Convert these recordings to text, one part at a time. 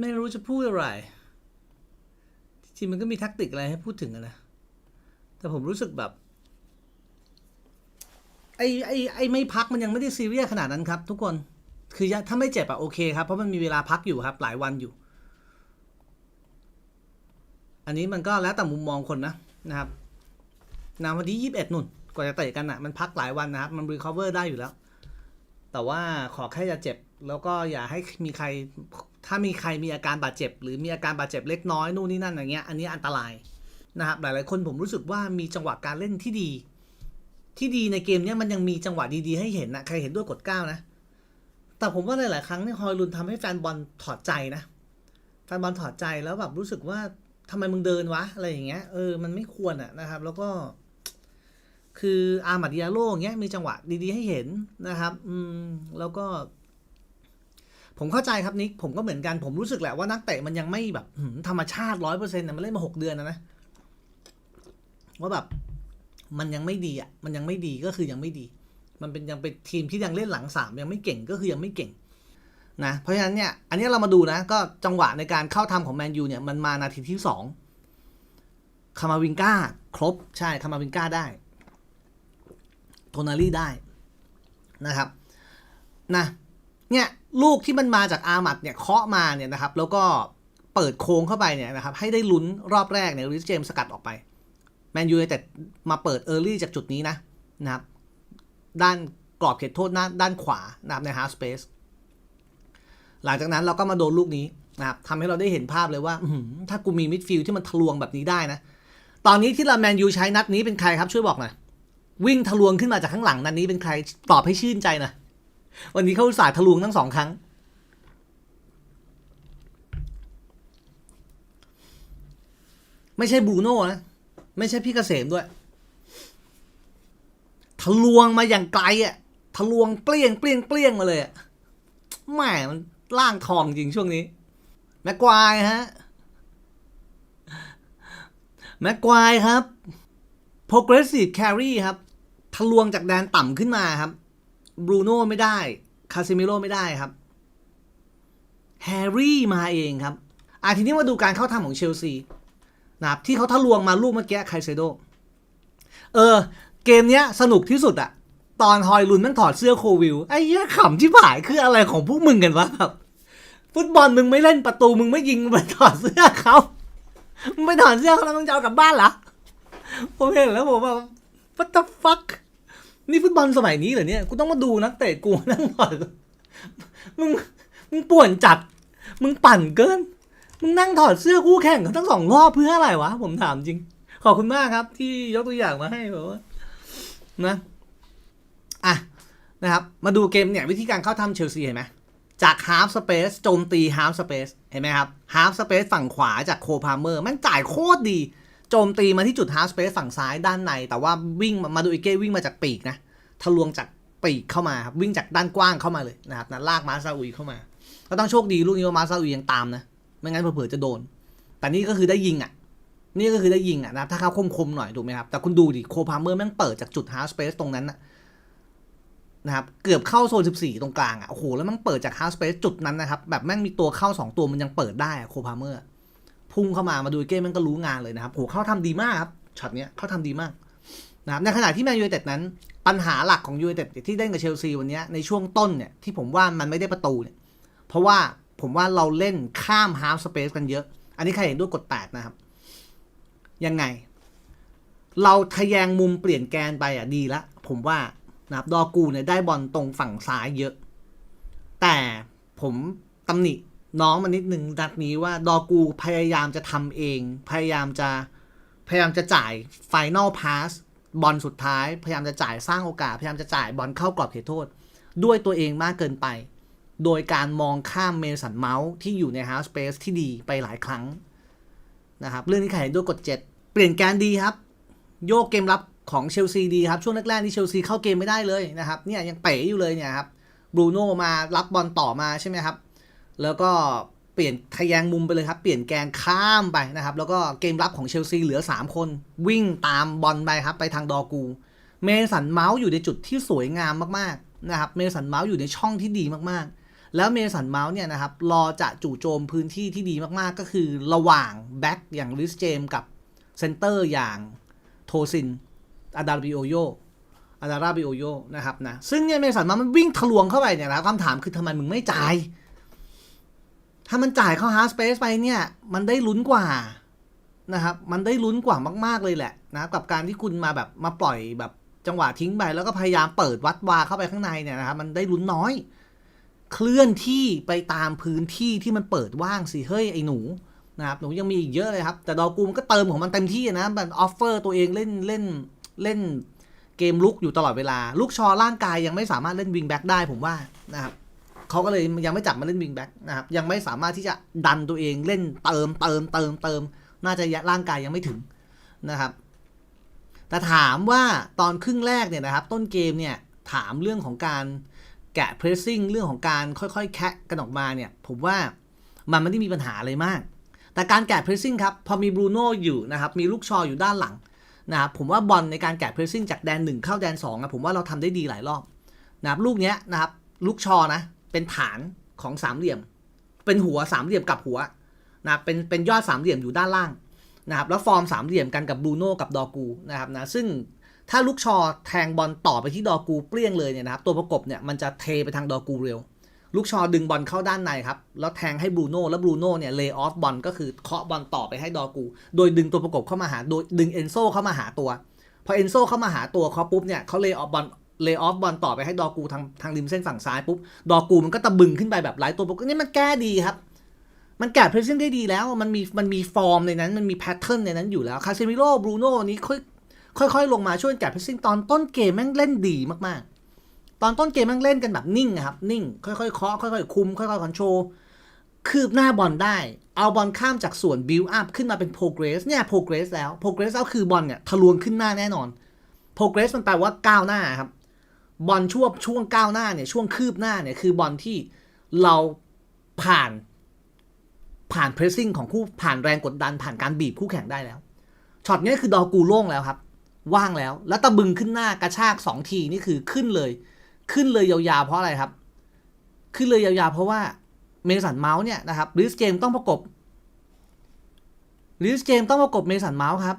ไม่รู้จะพูดอะไร จริงมันก็มีทักติกอะไรให้พูดถึงนะ แต่ผมรู้สึกแบบ ไอ้ไอ้ไอ้ไม่พักมันยังไม่ได้ซีเรียสขนาดนั้นครับ ทุกคน คือถ้าไม่เจ็บอะโอเคครับ เพราะมันมีเวลาพักอยู่ครับ หลายวันอยู่ อันนี้มันก็แล้วแต่มุมมองคนนะนะครับนาวันที่ยี่สิบเอ็ดนุ่นกว่าจะเตะกันอะมันพักหลายวันนะครับ มันรีคอเวอร์ได้อยู่แล้ว แต่ว่าขอแค่อย่าเจ็บแล้วก็อย่าให้มีใคร ถ้ามีใครมีอาการบาดเจ็บ หรือมีอาการบาดเจ็บเล็กน้อยนู่นนี่นั่นอย่างเงี้ยอันนี้อันตรายนะครับหลายๆคนผมรู้สึกว่ามีจังหวะการเล่นที่ดี ที่ดีในเกมเนี้ยมันยังมีจังหวะดีๆให้เห็นนะใครเห็นด้วยกดเก้านะ แต่ผมว่าหลายๆครั้งเนี่ยฮอยลุนทำให้แฟนบอลถอดใจนะแฟนบอลถอดใจแล้วแบบรู้สึกว่าทำไมมึงเดินวะอะไรอย่างเงี้ยเออมันไม่ควรอะนะครับ แล้วก็คืออาร์มาดิอาโลอย่างเงี้ยมีจังหวะดีๆให้เห็นนะครับ อืมแล้วก็ ผมเข้าใจครับนิกผมก็เหมือนกันผมรู้สึกแหละว่านักเตะมันยังไม่แบบธรรมชาติร้อยเปอร์เซ็นต์มันเล่นมาหกเดือนนะนะว่าแบบมันยังไม่ดีอะมันยังไม่ดีก็คือยังไม่ดี มันเป็นยังเป็นทีมที่ยังเล่นหลังสามยังไม่เก่งก็คือยังไม่เก่งนะเพราะฉะนั้นเนี่ยอันนี้เรามาดูนะก็จังหวะในการเข้าทำของแมนยูเนี่ยมันมานาทีที่สองคามาวิงก้าครบใช่คามาวิงก้าได้โทนาลี่ได้นะครับนะเนี่ย ลูกที่มันมาจากอามัดเนี่ยเคาะมาเนี่ยนะครับ แล้วก็เปิดโค้งเข้าไปเนี่ยนะครับ ให้ได้ลุ้นรอบแรกเนี่ยริสเจมสกัดออกไปแมนยูแต่มาเปิดเออร์ลี่จากจุดนี้นะนะครับ ด้านกรอบเขตโทษน้าด้านขวานะครับในฮาร์สเปซหลังจากนั้นเราก็มาโดนลูกนี้นะครับทำให้เราได้เห็นภาพเลยว่าถ้ากูมีมิดฟิลด์ที่มันทะลวงแบบนี้ได้นะ ตอนนี้ที่เราแมนยูใช้นัดนี้เป็นใครครับช่วยบอกหน่อยวิ่งทะลวงขึ้นมาจากข้างหลังนัดนี้เป็นใครตอบให้ชื่นใจหนะ วันนี้เขาอุตส่าห์ทะลวงทั้งสองครั้ง ไม่ใช่บรูโน่นะ ไม่ใช่พี่เกษมด้วย ทะลวงมาอย่างไกลอะทะลวงเปลี่ยงเปลี่ยงเปลี่ยงมาเลยอะแหมมันล่างทองจริงช่วงนี้ แม็กควายฮะ แม็กควายครับ progressive carry ครับ ทะลวงจากแดนต่ำขึ้นมาครับ บรูโน่ไม่ได้ คาซิมิโร่ไม่ได้ครับ แฮร์รี่มาเองครับ อะทีนี้มาดูการเข้าทำของเชลซีนะครับที่เขาทะลวงมาลูกเมื่อกี้ไคเซโด เออ เกมเนี้ยสนุกที่สุดอะตอนฮอยลุนม่งถอดเสื้อโควิลไอ้เหี้ยขำที่ผายคืออะไรของพวกมึงกันวะครับฟุตบอลมึงไม่เล่นประตูมึงไม่ยิงมึงไปถอดเสื้อเขามึงไปถอดเสื้อเขาแล้วมึงจะเอากลับบ้านเหรอผมเห็นแล้วผมว่า what the fuck นี่ฟุตบอลสมัยนี้เหรอเนี่ย กูต้องมาดูนักเตะกูนั่งถอดมึง มึงป่วนจัด มึงปั่นเกิน มึงนั่งถอดเสื้อคู่แข่งกันทั้งสองรอบเพื่ออะไรวะ ผมถามจริง ขอบคุณมากครับ ที่ยกตัวอย่างมาให้แบบว่า นะ อะ นะครับ มาดูเกมเนี่ย วิธีการเข้าทำเชลซีเห็นไหมจากฮาร์ฟสเปซโจมตีฮาร์ฟสเปซเห็นไหมครับฮาร์ฟสเปซฝั่งขวาจากโคพาเมอร์ มันจ่ายโคตรดี โจมตีมาที่จุดฮาร์สเปซฝั่งซ้ายด้านใน แต่ว่าวิ่งมาดูอิเก้วิ่งมาจากปีกนะทะลวงจากปีกเข้ามาครับวิ่งจากด้านกว้างเข้ามาเลยนะครับนะลากมาซาอุยเข้ามา ก็ต้องโชคดีลูกนี้ว่ามาซาอุยยังตามนะไม่งั้นเผื่อจะโดน แต่นี่ก็คือได้ยิงอะ นี่ก็คือได้ยิงอะนะครับถ้าเขาคมๆหน่อยถูกไหมครับแต่คุณดูดิโคพาเมอร์แม่งเปิดจากจุดฮาร์สเปซตรงนั้นนะนะครับเกือบเข้าโซน 14 ตรงกลางอะโอ้โหแล้วมันเปิดจากฮาร์สเปซจุดนั้นนะครับแบบแม่งมีตัวเข้า 2 ตัวมันยังเปิดได้อะโคพาเมอร์ พุ่งเข้ามามาดูเกมมันก็รู้งานเลยนะครับโหเขาทำดีมากครับช็อตเนี้ยเขาทำดีมากนะครับในขณะที่แมนยูไนเต็ดนั้น ปัญหาหลักของยูไนเต็ดที่เล่นกับเชลซีวันเนี้ยในช่วงต้นเนี่ยที่ผมว่ามันไม่ได้ประตูเนี่ยเพราะว่าผมว่าเราเล่นข้ามฮาร์ฟสเปซกันเยอะ อันนี้ใครเห็นด้วยกดแปดนะครับ ยังไง เราทะแยงมุมเปลี่ยนแกนไปอะดีละ ผมว่านะครับดอกูเนี่ยได้บอลตรงฝั่งซ้ายเยอะ แต่ผมตำหนิ น้องมานิดนึงนัดนี้ว่าดอกูพยายามจะทำเอง พยายามจะพยายามจะจ่ายไฟนลพาสบอลสุดท้าย พยายามจะจ่ายสร้างโอกาส พยายามจะจ่ายบอลเข้ากรอบเขตโทษ ด้วยตัวเองมากเกินไป โดยการมองข้ามเมสันเมาส์ที่อยู่ในฮาร์สเปซที่ดีไปหลายครั้งนะครับเรื่องนี้ใครเห็นด้วยกดเจ็ดเปลี่ยนแกนดีครับ โยกเกมรับของเชลซีดีครับ ช่วงแรกๆที่เชลซีเข้าเกมไม่ได้เลยนะครับเนี่ยยังเป๋อยู่เลยเนี่ยครับบรูโน่มารับบอลต่อมาใช่ไหมครับ แล้วก็เปลี่ยนทะแยงมุมไปเลยครับ เปลี่ยนแกนข้ามไปนะครับ แล้วก็เกมรับของเชลซีเหลือ 3 คน วิ่งตามบอลไปครับ ไปทางดอกู เมสันเมาส์อยู่ในจุดที่สวยงามมากๆนะครับ เมสันเมาส์อยู่ในช่องที่ดีมากๆ แล้วเมสันเมาส์เนี่ยนะครับ รอจะจู่โจมพื้นที่ที่ดีมากๆ ก็คือระหว่างแบ็กอย่างริสเจมกับเซนเตอร์อย่างโทซินอาดาบิโอโยอาดาราบิโอโยนะครับนะ ซึ่งเนี่ยเมสันเมาส์มันวิ่งทะลวงเข้าไปเนี่ยนะครับคำถามคือทำไมมึงไม่จ่าย ถ้ามันจ่ายเข้าฮาร์สเปซไปเนี่ย มันได้ลุ้นกว่านะครับ มันได้ลุ้นกว่ามากๆเลยแหละนะกับการที่คุณมาแบบมาปล่อยแบบจังหวะทิ้งไป แล้วก็พยายามเปิดวัดวาเข้าไปข้างในเนี่ยนะครับ มันได้ลุ้นน้อย เคลื่อนที่ไปตามพื้นที่ที่มันเปิดว่างสิเฮ้ยไอ้หนูนะครับหนูยังมีอีกเยอะเลยครับ แต่ดอกูมก็เติมของมันเต็มที่นะมันออฟเฟอร์ตัวเองเล่นเล่นเล่นเกมลุกอยู่ตลอดเวลา ลูกชอร่างกายยังไม่สามารถเล่นวิงแบ็กได้ผมว่านะครับ เขาก็เลยยังไม่จับมาเล่นวิงแบ็กนะครับยังไม่สามารถที่จะดันตัวเองเล่นเติมเติมเติมเติมน่าจะร่างกายยังไม่ถึงนะครับ แต่ถามว่าตอนครึ่งแรกเนี่ยนะครับ ต้นเกมเนี่ยถามเรื่องของการแกะเพรสซิ่งเรื่องของการค่อยๆ แคะกันออกมาเนี่ย ผมว่ามันไม่ได้มีปัญหาอะไรมาก แต่การแกะเพรสซิ่งครับพอมีบรูโน่อยู่นะครับมีลูกชออยู่ด้านหลังนะครับผมว่าบอลในการแกะเพรสซิ่งจากแดน 1 เข้าแดน2อะผมว่าเราทำได้ดีหลายรอบนะครับลูกเนี้ยนะครับลูกชอนะ เป็นฐานของสามเหลี่ยม เป็นหัวสามเหลี่ยมกับหัวนะเป็นเป็นยอดสามเหลี่ยมอยู่ด้านล่างนะครับแล้วฟอร์มสามเหลี่ยมกันกับบรูโน่กับดอกูนะครับนะซึ่งถ้าลูกชอแทงบอลต่อไปที่ดอกูเปรี้ยงเลยเนี่ยนะครับตัวประกบเนี่ยมันจะเทไปทางดอกูเร็ว ลูกชอดึงบอลเข้าด้านในครับแล้วแทงให้บรูโน่แล้วบรูโน่เนี่ยเลย์ออฟบอลก็คือเคาะบอลต่อไปให้ดอกู โดยดึงตัวประกบเข้ามาหาโดยดึงเอนโซเข้ามาหาตัวพอเอนโซเข้ามาหาตัวเขาปุ๊บเนี่ยเขาเลย์ออฟบอล เลย์ออฟบอลต่อไปให้ดอกูทางทางริมเส้นฝั่งซ้ายปุ๊บ ดอกูมันก็ตะบึงขึ้นไปแบบไร้ตัวประกบนี่มันแก้ดีครับ มันแกะเพรสซิ่งได้ดีแล้ว มันมีมันมีฟอร์มในนั้น มันมีแพทเทิร์นในนั้นอยู่แล้วคาเซมิโร่บรูโน่นี้ค่อยค่อยๆลงมาช่วยแกะเพรสซิ่งตอนต้นเกมแม่งเล่นดีมากๆ ตอนต้นเกมแม่งเล่นกันแบบนิ่งครับ นิ่ง ค่อยๆเคาะค่อยๆคุม ค่อยๆคอนโทรลคืบหน้าบอลได้ เอาบอลข้ามจากส่วนบิลอัพขึ้นมาเป็น progress เนี่ย progress แล้ว progress แล้วคือบอลเนี่ยทะลวงขึ้นหน้าแน่นอน progress มันแปลว่าก้าวหน้าครับ บอลช่วงช่วงก้าวหน้าเนี่ยช่วงคืบหน้าเนี่ยคือบอลที่เราผ่านผ่านเพรสซิ่งของคู่ผ่านแรงกดดันผ่านการบีบคู่แข่งได้แล้วช็อตนี้คือดอกูโล่งแล้วครับ ว่างแล้ว แล้วตะบึงขึ้นหน้ากระชากสองทีนี่คือขึ้นเลย ขึ้นเลยยาวๆเพราะอะไรครับ ขึ้นเลยยาวๆเพราะว่าเมสันเมาส์เนี่ยนะครับลิสเจมต้องประกบลิสเจมต้องประกบเมสันเมาส์ครับ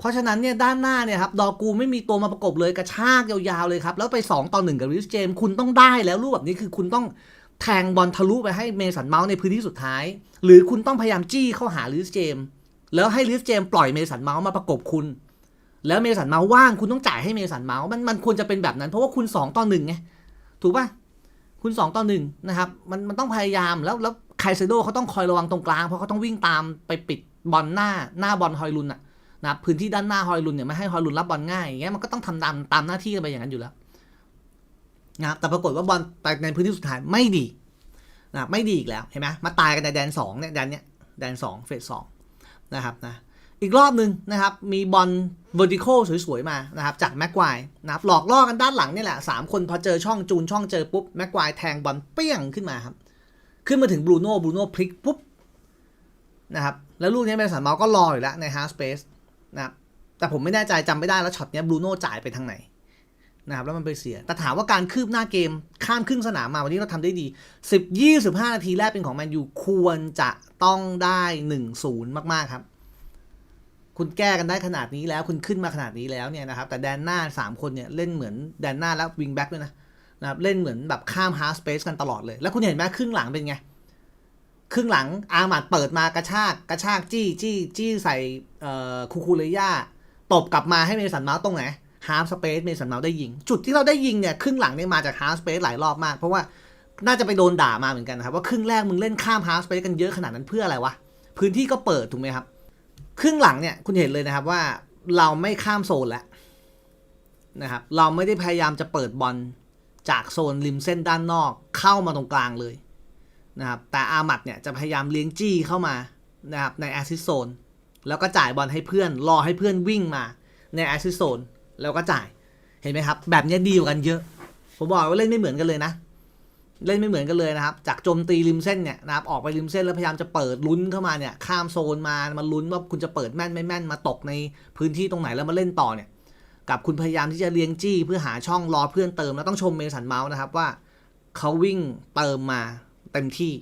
เพราะฉะนั้นเนี่ยด้านหน้าเนี่ยครับดอกูไม่มีตัวมาประกบเลยกระชากยาวๆเลยครับ แล้วไป 2 ต่อ1กับลิสเจม คุณต้องได้แล้วรูปแบบนี้คือคุณต้องแทงบอลทะลุไปให้เมสันเมาส์ในพื้นที่สุดท้าย หรือคุณต้องพยายามจี้เข้าหาลิสเจม แล้วให้ลิสเจมปล่อยเมสันเมาส์มาประกบคุณ แล้วเมสันเมาส์ว่างคุณต้องจ่ายให้เมสันเมาส์มันมันควรจะเป็นแบบนั้นเพราะว่าคุณ 2 ต่อหนึ่งไงถูกป่ะคุณ 2 ต่อหนึ่งนะครับมันมันต้องพยายามแล้วแล้วไคเซโดเขาต้องคอยระวังตรงกลางเพราะเขาต้องวิ่งตามไปปิดบอลหน้าหน้าบอลฮอยลุนอะ นะครับพื้นที่ด้านหน้าฮอยลุนเนี่ยไม่ให้ฮอยลุนรับบอลง่ายอย่างเงี้ยมันก็ต้องทำตามตามหน้าที่กันไปอย่างนั้นอยู่แล้วนะครับแต่ปรากฏว่าบอลไปในพื้นที่สุดท้ายไม่ดีนะไม่ดีอีกแล้วเห็นไหมมาตายกันในแดนสองเนี่ยแดนเนี้ยแดนสองเฟสสองนะครับนะอีกรอบหนึ่งนะครับ มีบอล vertical สวยๆ มานะครับ จากแม็กควายนะครับหลอกล่อกันด้านหลังนี่แหละสามคนพอเจอช่องจูนช่องเจอปุ๊บ แม็กควายแทงบอลเปี้ยงขึ้นมาครับ ขึ้นมาถึงบรูโน่บรูโน่พลิกปุ๊บนะครับ แล้วลูกนี้เมสันเมาก็รออยู่แล้วในฮาร์สเปซ นะครับแต่ผมไม่แน่ใจจำไม่ได้แล้วช็อตเนี้ยบรูโน่จ่ายไปทางไหนนะครับแล้วมันไปเสีย แต่ถามว่าการคืบหน้าเกมข้ามครึ่งสนามมาวันนี้เราทำได้ดี 10 25 นาทีแรกเป็นของแมนยูควรจะต้องได้ 1-0 มาก ๆ ครับ คุณแก้กันได้ขนาดนี้แล้วคุณขึ้นมาขนาดนี้แล้วเนี่ยนะครับ แต่แดนหน้า 3 คนเนี่ยเล่นเหมือนแดนหน้าแล้ววิงแบ็กด้วยนะนะครับเล่นเหมือนแบบข้ามฮาร์สเปซกันตลอดเลย แล้วคุณเห็นไหมครึ่งหลังเป็นไง ครึ่งหลังอาหมัดเปิดมากระชากกระชากจี้จี้จี้ใส่คูคูเลย่าตบกลับมาให้เมสันเมาส์ตรงไหนฮาร์ฟสเปซเมสันเมาส์ได้ยิง จุดที่เราได้ยิงเนี่ยครึ่งหลังเนี่ยมาจากฮาร์ฟสเปซหลายรอบมาก เพราะว่าน่าจะไปโดนด่ามาเหมือนกันนะครับ ว่าครึ่งแรกมึงเล่นข้ามฮาร์ฟสเปซกันเยอะขนาดนั้นเพื่ออะไรวะ พื้นที่ก็เปิดถูกไหมครับ ครึ่งหลังเนี่ยคุณเห็นเลยนะครับว่าเราไม่ข้ามโซนแล้วนะครับเราไม่ได้พยายามจะเปิดบอลจากโซนริมเส้นด้านนอกเข้ามาตรงกลางเลย นะครับแต่อามัดเนี่ยจะพยายามเลี้ยงจี้เข้ามานะครับในแอซิสโซนแล้วก็จ่ายบอลให้เพื่อนรอให้เพื่อนวิ่งมาในแอซิสโซนแล้วก็จ่ายเห็นไหมครับ แบบนี้ดีกว่ากันเยอะ ผมบอกว่าเล่นไม่เหมือนกันเลยนะ เล่นไม่เหมือนกันเลยนะครับ จากโจมตีริมเส้นเนี่ยนะครับออกไปริมเส้นแล้วพยายามจะเปิดลุ้นเข้ามาเนี่ยข้ามโซนมามาลุ้นว่าคุณจะเปิดแม่นไม่แม่นมาตกในพื้นที่ตรงไหนแล้วมาเล่นต่อเนี่ยกับคุณพยายามที่จะเลี้ยงจี้เพื่อหาช่องรอเพื่อนเติมแล้วต้องชมเมสันเมาส์นะครับว่าเขาวิ่งเติมมา เต็มที่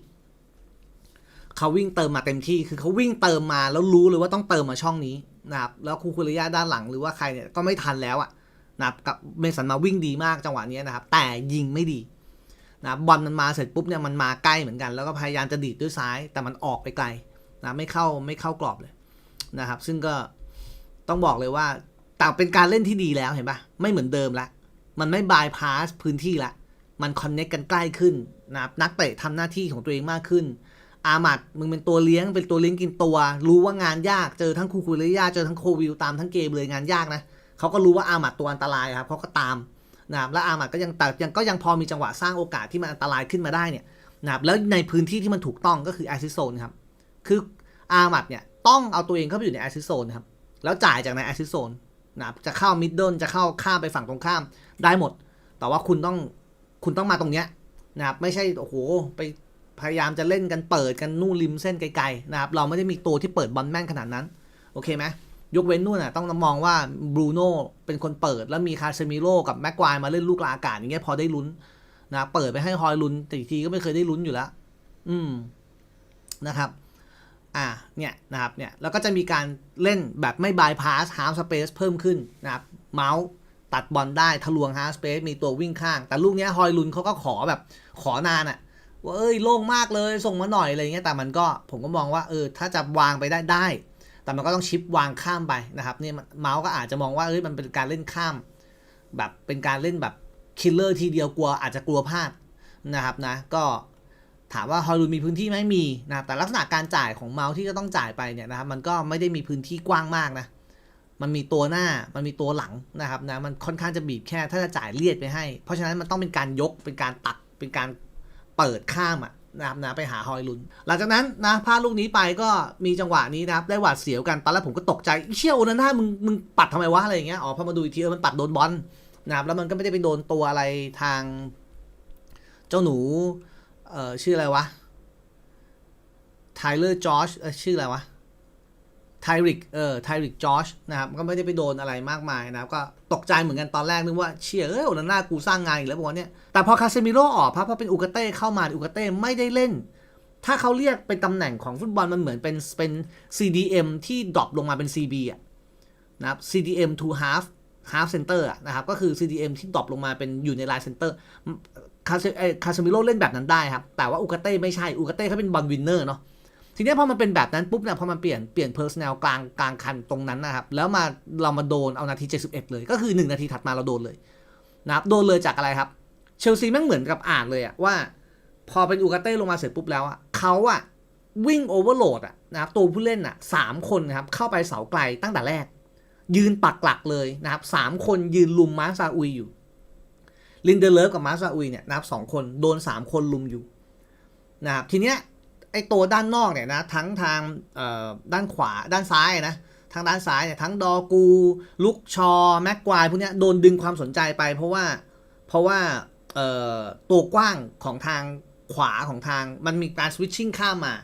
เขาวิ่งเติมมาเต็มที่ คือเขาวิ่งเติมมาแล้วรู้เลยว่าต้องเติมมาช่องนี้นะครับ แล้วคูคูริยาด้านหลังหรือว่าใครเนี่ยก็ไม่ทันแล้วอะนะครับกับเมสันมาวิ่งดีมากจังหวะนี้นะครับ แต่ยิงไม่ดีนะบบอลมันมาเสร็จปุ๊บเนี่ยมันมาใกล้เหมือนกัน แล้วก็พยายามจะดีดด้วยซ้าย แต่มันออกไปไกลนะไม่เข้าไม่เข้ากรอบเลยนะครับ ซึ่งก็ต้องบอกเลยว่าแต่เป็นการเล่นที่ดีแล้วเห็นปะไม่เหมือนเดิมละ มันไม่บายพาสพื้นที่ละ มันคอนเน็กกันใกล้ขึ้น นะครับนักเตะทำหน้าที่ของตัวเองมากขึ้น อามัดมึงเป็นตัวเลี้ยงเป็นตัวเลี้ยงกินตัว รู้ว่างานยากเจอทั้งคูคูเรยาเจอทั้งโควิลตามทั้งเกมเลยงานยากนะเขาก็รู้ว่าอามัดตัวอันตรายครับเขาก็ตามนะครับแล้วอามัดก็ยังแต่ยังก็ยังพอมีจังหวะสร้างโอกาสที่มันอันตรายขึ้นมาได้เนี่ยนะครับแล้วในพื้นที่ที่มันถูกต้องก็คือแอซิโซนครับคืออามัดเนี่ยต้องเอาตัวเองเข้าไปอยู่ในแอซิโซนครับแล้วจ่ายจากในแอซิโซนนะครับจะเข้ามิดเดิลจะเข้าข้ามไปฝั่งตรงข้ามได้หมด แต่ว่าคุณต้องคุณต้องมาตรงเนี้ย นะครับไม่ใช่โอ้โหไปพยายามจะเล่นกันเปิดกันนู่นริมเส้นไกลๆนะครับเราไม่ได้มีตัวที่เปิดบอลแม่นขนาดนั้น โอเคไหมยกเว้นนู่นน่ะต้องมองว่าบรูโน่เป็นคนเปิดแล้วมีคาเซมิโร่กับแม็กควายมาเล่นลูกลาอากาศอย่างเงี้ยพอได้ลุ้นนะเปิดไปให้ฮอยลุ้นแต่อีกทีก็ไม่เคยได้ลุ้นอยู่แล้วอืมนะครับอ่าเนี่ยนะครับเนี่ยแล้วก็จะมีการเล่นแบบไม่บายพาสฮาร์ s สเปซเพิ่มขึ้นนะครับเมาส์ ตัดบอลได้ทะลวงฮาร์สเปซมีตัววิ่งข้าง แต่ลูกนี้ฮอยลุนเขาก็ขอแบบขอนานอะว่าเอ้ยโล่งมากเลยส่งมาหน่อยอะไรเงี้ยแต่มันก็ผมก็มองว่าเออถ้าจะวางไปได้ได้ แต่มันก็ต้องชิปวางข้ามไปนะครับเนี่ยเมาส์ก็อาจจะมองว่าเอ้ยมันเป็นการเล่นข้าม แบบเป็นการเล่นแบบคิลเลอร์ทีเดียวกลัวอาจจะกลัวพลาดนะครับนะก็ถามว่าฮอลลูนมีพื้นที่ไหมมีนะครับแต่ลักษณะการจ่ายของเมาส์ที่จะต้องจ่ายไปเนี่ยนะครับมันก็ไม่ได้มีพื้นที่กว้างมากนะ มันมีตัวหน้ามันมีตัวหลังนะครับนะมันค่อนข้างจะบีบแค่ถ้าจะจ่ายเลียดไปให้ เพราะฉะนั้นมันต้องเป็นการยกเป็นการตัดเป็นการเปิดข้ามอะนะครับนะไปหาฮอยลุน หลังจากนั้นนะพลาดลูกนี้ไปก็มีจังหวะนี้นะครับได้หวาดเสียวกันตอนแรกผมก็ตกใจเชี่ยโอนาน่ามึงมึงปัดทำไมวะอะไรอย่างเงี้ยอ๋อพอมาดูอีกทีเออมันปัดโดนบอลนะครับแล้วมันก็ไม่ได้ไปโดนตัวอะไรทาง เจ้าหนูเอ่อชื่ออะไรวะไทเลอร์จอชชื่ออะไรวะ ไทริกเออไทริกจอชนะครับก็ไม่ได้ไปโดนอะไรมากมายนะครับก็ตกใจเหมือนกันตอนแรกนึกว่าเชี่ยเอ้ยโอนาน่ากูสร้างงานอีกแล้วบอกว่าเนี่ยแต่พอคาเซมิโร่ออกพับพอเป็นอุกาเต้เข้ามาอุกาเต้ไม่ได้เล่น ถ้าเขาเรียกเป็นตำแหน่งของฟุตบอลมันเหมือนเป็นเป็น CDM ที่ดรอปลงมาเป็น CB อะนะครับ CDM to half half center อะนะครับก็คือ CDM ที่ดรอปลงมาเป็นอยู่ใน line center คาเซเอ่อคาเซมิโร่เล่นแบบนั้นได้ครับแต่ว่าอุกาเต้ไม่ใช่อุกาเต้เขาเป็นบอลวินเนอร์เนาะ ทีนี้พอมันเป็นแบบนั้นปุ๊บเนี่ยพอมันเปลี่ยนเปลี่ยนเพอร์ซ n นลกลางกลางคันตรงนั้นนะครับ แล้วมาเรามาโดนเอานาที 71 เลยก็คือ 1 นาทีถัดมาเราโดนเลยนะครับโดนเลยจากอะไรครับเชลซีแม่งเหมือนกับอ่านเลยอะว่า พอเป็นอูกาเต้ลงมาเสร็จปุ๊บแล้วอะเขาอะวิ่งโอเวอร์โหลดอะนะครับตัวผู้เล่นอะสามคนนะครับเข้าไปเสาไกลตั้งแต่แรก ยืนปักหลักเลยนะครับสามคนยืนลุมมาซาอุยอยู่ลินเดเลฟกับมาซาอุยเนี่ยนะครับสองคนโดนสามคนลุมอยู่นะครับทีเนี้ย ไอตัวด้านนอกเนี่ยนะทั้งทางด้านขวาด้านซ้ายนะทางด้านซ้ายเนี่ยทั้งดอกู ลุกชอ แม็กควายพวกเนี้ยโดนดึงความสนใจไป เพราะว่าเพราะว่าตัวกว้างของทางขวาของทางมันมีการสวิตชิ่งข้ามมา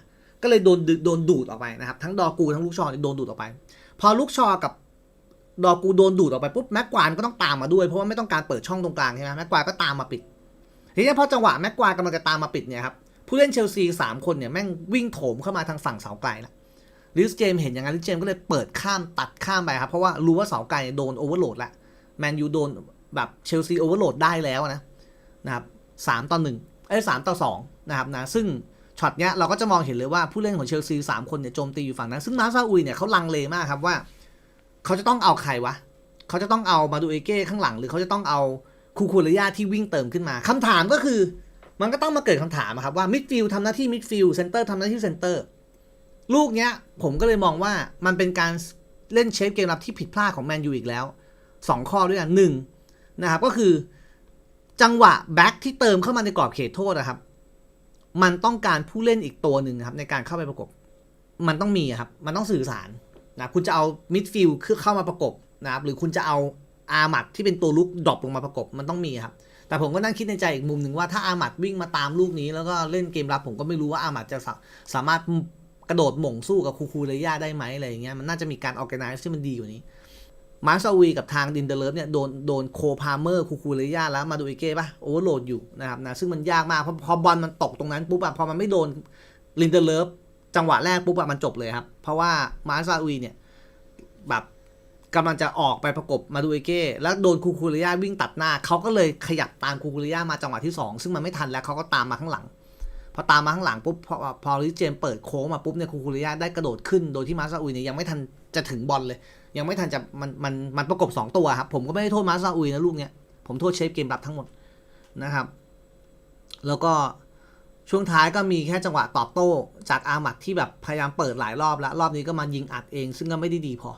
ก็เลยโดนโดนดูดออกไปนะครับ ทั้งดอกูทั้งลูกชอโดนดูดออกไป พอลูกชอกับดอกูโดนดูดออกไปปุ๊บแม็กควายก็ต้องตามมาด้วยเพราะว่าไม่ต้องการเปิดช่องตรงกลางใช่ไหมแม็กควายก็ตามมาปิดทีนี้พอจังหวะแม็กควายกำลังจะตามมาปิดเนี่ยครับ ผู้เล่นเชลซีสามคนเนี่ยแม่งวิ่งโถมเข้ามาทางฝั่งเสาไกลละลิสเจมเห็นอย่างนั้นลิสเจมก็เลยเปิดข้ามตัดข้ามไปครับ เพราะว่ารู้ว่าเสาไกลโดนโอเวอร์โหลดละแมนยูโดนแบบเชลซีโอเวอร์โหลดได้แล้วนะนะครับสามต่อหนึ่งเอ้ยสามต่อสองนะครับนะซึ่งช็อตเนี้ยเราก็จะมองเห็นเลยว่าผู้เล่นของเชลซีสามคนเนี่ยโจมตีอยู่ฝั่งนั้น ซึ่งมาซาอุยเนี่ยเขาลังเลมากครับว่า เขาจะต้องเอาใครวะเขาจะต้องเอามาดูเอเก้ข้างหลัง หรือเขาจะต้องเอาคูคูเรยาที่วิ่งเติมขึ้นมาคำถามก็คือ มันก็ต้องมาเกิดคำถามอะครับว่ามิดฟิลด์ทำหน้าที่มิดฟิลด์เซนเตอร์ทำหน้าที่เซนเตอร์ลูกเนี้ยผมก็เลยมองว่ามันเป็นการเล่นเชฟเกมรับที่ผิดพลาดของแมนยูอีกแล้วสองข้อด้วยกันหนึ่งนะครับก็คือจังหวะแบ็กที่เติมเข้ามาในกรอบเขตโทษนะครับ มันต้องการผู้เล่นอีกตัวหนึ่งครับ ในการเข้าไปประกบ มันต้องมีครับ มันต้องสื่อสารนะคุณจะเอามิดฟิลด์คือเข้ามาประกบนะครับหรือคุณจะเอาอามัดที่เป็นตัวลุกดรอปลงมาประกบ มันต้องมีครับ แต่ผมก็นั่งคิดในใจอีกมุมหนึ่งว่าถ้าอามัดวิ่งมาตามลูกนี้แล้วก็เล่นเกมรับผมก็ไม่รู้ว่าอามัดจะสาสามารถกระโดดหม่งสู้กับคูคูเรย่าได้ไหมอะไรอย่างเงี้ยมันน่าจะมีการออแกไนซ์ที่มันดีกว่านี้มาร์ซาวีกับทางดินเดเลฟเนี่ยโดนโดนโคพาเมอร์คูคูเรย่าแล้วมาดูอิเก้ปะโอเวอร์โหลดอยู่นะครับนะซึ่งมันยากมากเพราะพอบอลมันตกตรงนั้นปุ๊บอะพอมันไม่โดนลินเดเลฟจังหวะแรกปุ๊บอะมันจบเลยครับเพราะว่ามาร์ซาวีเนี่ยแบบ กำลังจะออกไปประกบมาดูเอเก้แล้วโดนคูคูเรย่าวิ่งตัดหน้า เขาก็เลยขยับตามคูคูเรย่ามาจังหวะที่สองซึ่งมันไม่ทันแล้วเขาก็ตามมาข้างหลัง พอตามมาข้างหลังปุ๊บพอพอลิเจมเปิดโค้งมาปุ๊บเนี่ยคูคูเรย่าได้กระโดดขึ้น โดยที่มาร์ซาอุยเนี่ยยังไม่ทันจะถึงบอลเลย ยังไม่ทันจะมันมันมันประกบ 2 ตัวครับผมก็ไม่ได้โทษมาร์ซาอุยนะลูกเนี้ยผมโทษเชฟเกมรับทั้งหมดนะครับ แล้วก็ช่วงท้ายก็มีแค่จังหวะตอบโต้ จากอามัดที่แบบพยายามเปิดหลายรอบแล้ว รอบนี้ก็มายิงอัดเอง ซึ่งก็ไม่ได้ดีพอ